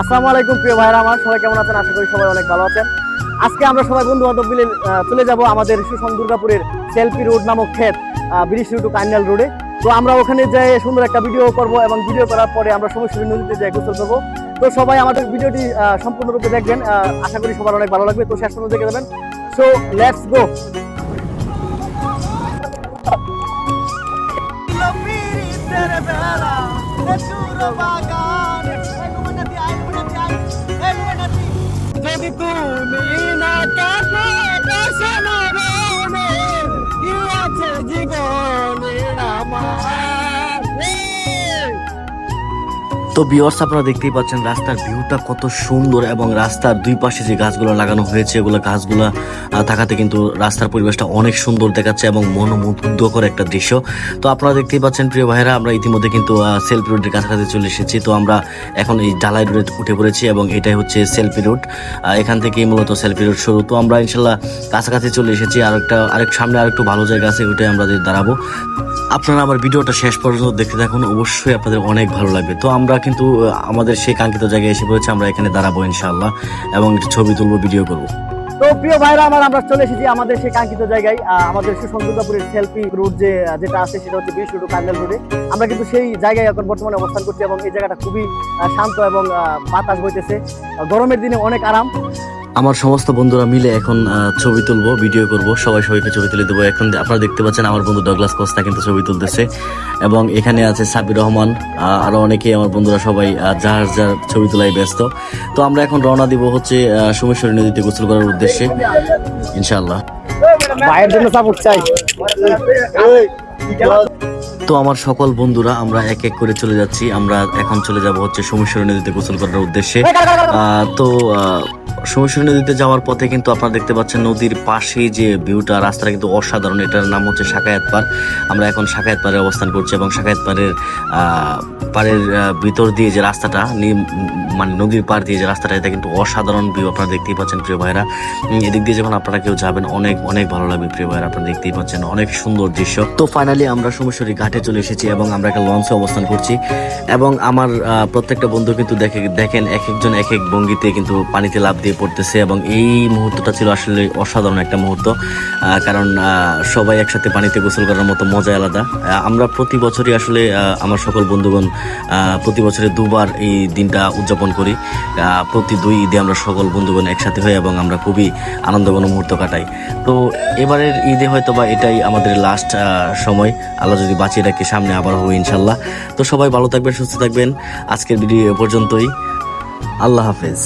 আসসালামু আলাইকুম, প্রিয় ভাইরা আমার সবাই কেমন আছেন? আশা করি সবাই অনেক ভালো আছেন। আজকে আমরা সবাই বন্ধু বান্ধব মিলে চলে যাব আমাদের সুষম দুর্গাপুরের সেলফি রোড নামক ক্ষেত ব্রিজ টু কান্যাল রোডে তো আমরা ওখানে যাই সুন্দর একটা ভিডিও করব এবং ভিডিও করার পরে আমরা সমস্যা নদীতে যাই গোসল করব। তো সবাই আমাদের ভিডিওটি সম্পূর্ণরূপে দেখবেন আশা করি সবার অনেক ভালো লাগবে। তো শেষ পর্যন্ত দেখে দেবেন সো লেটস গো যদি তুমি না তো বিয়ার্স আপনারা দেখতেই পাচ্ছেন, রাস্তার ভিউটা কত সুন্দর এবং রাস্তার দুই পাশে যে গাছগুলো লাগানো হয়েছে, এগুলো গাছগুলো থাকাতে কিন্তু রাস্তার পরিবেশটা অনেক সুন্দর দেখাচ্ছে এবং মনোমুগ্ধকর একটা দৃশ্য। তো আপনারা দেখতেই পাচ্ছেন, প্রিয় ভাইরা আমরা ইতিমধ্যে কিন্তু সেলফি রোডের কাছাকাছি চলে এসেছি। তো আমরা এখন এই ডালাই রোডে উঠে পড়েছি এবং এটাই হচ্ছে সেলফি রোড এখান থেকেই মূলত সেলফি রোড শুরু। তো আমরা ইনশাল্লাহ কাছাকাছি চলে এসেছি। আর একটা আরেক সামনে আরেকটু ভালো জায়গা আছে ওইটাই আমরা দাঁড়াবো। আপনারা আমার ভিডিওটা শেষ পর্যন্ত দেখতে থাকুন, অবশ্যই আপনাদের অনেক ভালো লাগবে। তো আমরা কিন্তু আমাদের সেই কাঙ্ক্ষিত জায়গায় এসে পড়েছি, আমরা এখানে দাঁড়াবো ইনশাল্লাহ এবং ছবি তুলবো, ভিডিও করব। তো প্রিয় ভাইরা, আমার, আমরা চলে এসেছি আমাদের সেই কাঙ্ক্ষিত জায়গায় আমাদের সুষম দুর্গাপুরের সেলফি রুট যে যেটা আছে, সেটা হচ্ছে বিশ রুট কান্ডেল রোডে আমরা কিন্তু সেই জায়গায় এখন বর্তমানে অবস্থান করছি, এবং এই জায়গাটা খুবই শান্ত এবং বাতাস বইতেছে। গরমের দিনে অনেক আরাম। আমার সমস্ত বন্ধুরা মিলে এখন ছবি তুলবো ভিডিও করব। সবাই সবাইকে ছবি তুলে দেবো। এখন আপনারা দেখতে পাচ্ছেন আমার বন্ধু ডগলাস কোস্তা কিন্তু ছবি তুলতেছে। এবং এখানে আছে সাবির রহমান আহ, আরও অনেকেই আমার বন্ধুরা সবাই যার যার ছবি তোলায় ব্যস্ত। তো আমরা এখন রওনা দিব হচ্ছে সোমেশ্বরী নদীতে গোসল করার উদ্দেশ্যে। ইনশাআল্লাহ। ভাইয়ের জন্য সাপোর্ট চাই। তো আমার সকল বন্ধুরা আমরা এক এক করে চলে যাচ্ছি। আমরা এখন চলে যাব হচ্ছে সোমেশ্বরী নদীতে গোসল করার উদ্দেশ্যে। তো সোমেশ্বরী নদীতে যাওয়ার পথে কিন্তু আপনারা দেখতে পাচ্ছেন নদীর পাশে যে ভিউটা রাস্তাটা কিন্তু অসাধারণ। এটার নাম হচ্ছে শাকায়াত পার আমরা এখন শাকায়াত পাড়ে অবস্থান করছি এবং শাকায়াত পাড়ের আহ, পাড়ের ভিতর দিয়ে যে রাস্তাটা মানে নদীর পাড় দিয়ে যে রাস্তাটা এটা কিন্তু অসাধারণ ভিউ আপনারা দেখতেই পাচ্ছেন প্রিয় ভাইরা। এদিক দিয়ে যখন আপনারা কেউ যাবেন অনেক অনেক ভালো লাগবে প্রিয় ভাইরা আপনারা দেখতেই পাচ্ছেন অনেক সুন্দর দৃশ্য। তো ফাইনালি আমরা সোমেশ্বরী ঘাটে চলে এসেছি এবং আমরা একটা লঞ্চে অবস্থান করছি এবং আমার প্রত্যেকটা বন্ধু কিন্তু দেখে দেখেন এক একজন এক এক ভঙ্গিতে কিন্তু পানিতে লাভ দিয়ে পড়তেছে এবং এই মুহূর্তটা ছিল আসলে অসাধারণ একটা মুহূর্ত কারণ সবাই একসাথে পানিতে গোসল করার মতো মজা আলাদা। আমরা প্রতি বছরই আসলে আমার সকল বন্ধুগণ প্রতি বছরে দুবার এই দিনটা উদযাপন করি। প্রতি দুই ঈদে আমরা সকল বন্ধুগণ একসাথে হই এবং আমরা খুবই আনন্দঘন মুহূর্ত কাটাই। তো এবারের ঈদে হয়তো বা এটাই আমাদের লাস্ট সময়। আল্লাহ যদি বাঁচিয়ে রাখি, সামনে আবার হবে ইনশাল্লাহ তো সবাই ভালো থাকবেন, সুস্থ থাকবেন। আজকের ভিডিও এ পর্যন্তই। আল্লাহ হাফেজ।